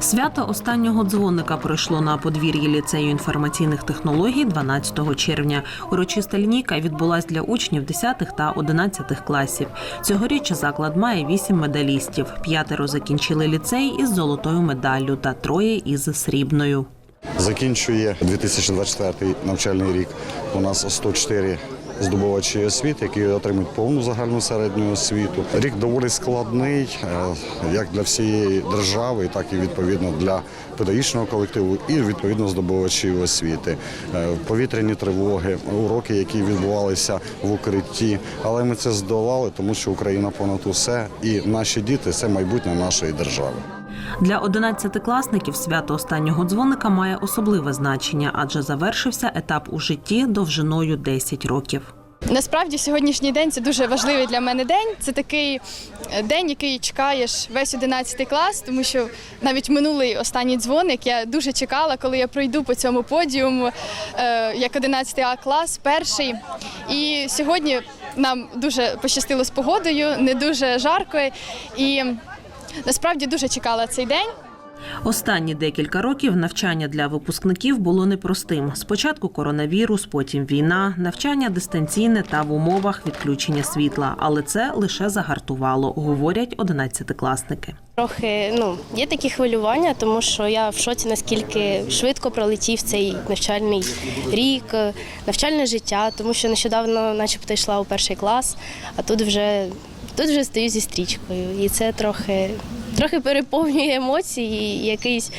Свято останнього дзвоника пройшло на подвір'ї ліцею інформаційних технологій 12 червня. Урочиста лінійка відбулась для учнів 10 та 11 класів. Цьогоріч заклад має 8 медалістів. П'ятеро закінчили ліцей із золотою медаллю та троє із срібною. Закінчує 2024 навчальний рік. У нас 104 здобувачі освіти, які отримують повну загальну середню освіту. Рік доволі складний, е, як для всієї держави, так і відповідно для педагогічного колективу і відповідно здобувачів освіти. Е, Повітряні тривоги, уроки, які відбувалися в укритті. Але ми це здолали, тому що Україна понад усе, і наші діти це майбутнє нашої держави. Для 11-класників свято останнього дзвоника має особливе значення, адже завершився етап у житті довжиною 10 років. Насправді сьогоднішній день це дуже важливий для мене день. Це такий е, день, який чекаєш весь 11 клас, тому що навіть минулий останній дзвоник я дуже чекала, коли я пройду по цьому подіуму е, як 11 А клас, перший. І сьогодні нам дуже пощастило з погодою, не дуже жарко. І насправді дуже чекала цей день. Останні декілька років навчання для випускників було непростим. Спочатку коронавірус, потім війна, навчання дистанційне та в умовах відключення світла. Але це лише загартувало, говорять одинадцятикласники. Трохи ну є такі хвилювання, тому що я в шоці наскільки швидко пролетів цей навчальний рік, навчальне життя, тому що нещодавно, начебто, йшла у перший клас, а тут вже тут вже стою зі стрічкою, і це трохи, трохи переповнює емоції, і якийсь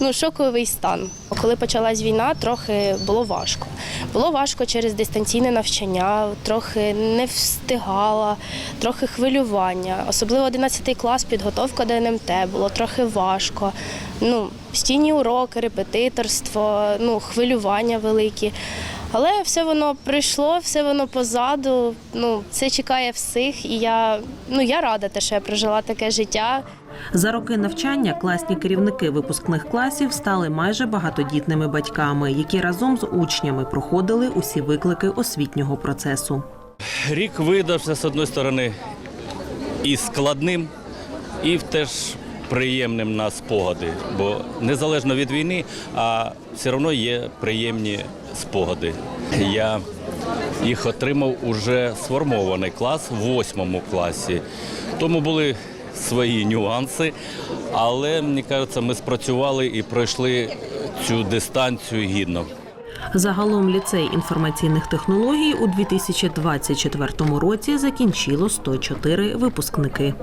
ну шоковий стан. Коли почалась війна, трохи було важко. Було важко через дистанційне навчання, трохи не встигала, трохи хвилювання. Особливо 11 клас, підготовка до НМТ було трохи важко. Ну, постійні уроки, репетиторство, ну, хвилювання великі. Але все воно прийшло, все воно позаду. Ну, це чекає всіх, і я, ну, я рада, те, що я прожила таке життя. За роки навчання класні керівники випускних класів стали майже багатодітними батьками, які разом з учнями проходили усі виклики освітнього процесу. Рік видався з одної сторони і складним, і теж приємним на спогади. Бо незалежно від війни, а все одно є приємні спогади. Я їх отримав уже сформований клас в восьмому класі. Тому були свої нюанси, але мені кажеться, ми спрацювали і пройшли цю дистанцію гідно. Загалом ліцей інформаційних технологій у 2024 році закінчило 104 випускники.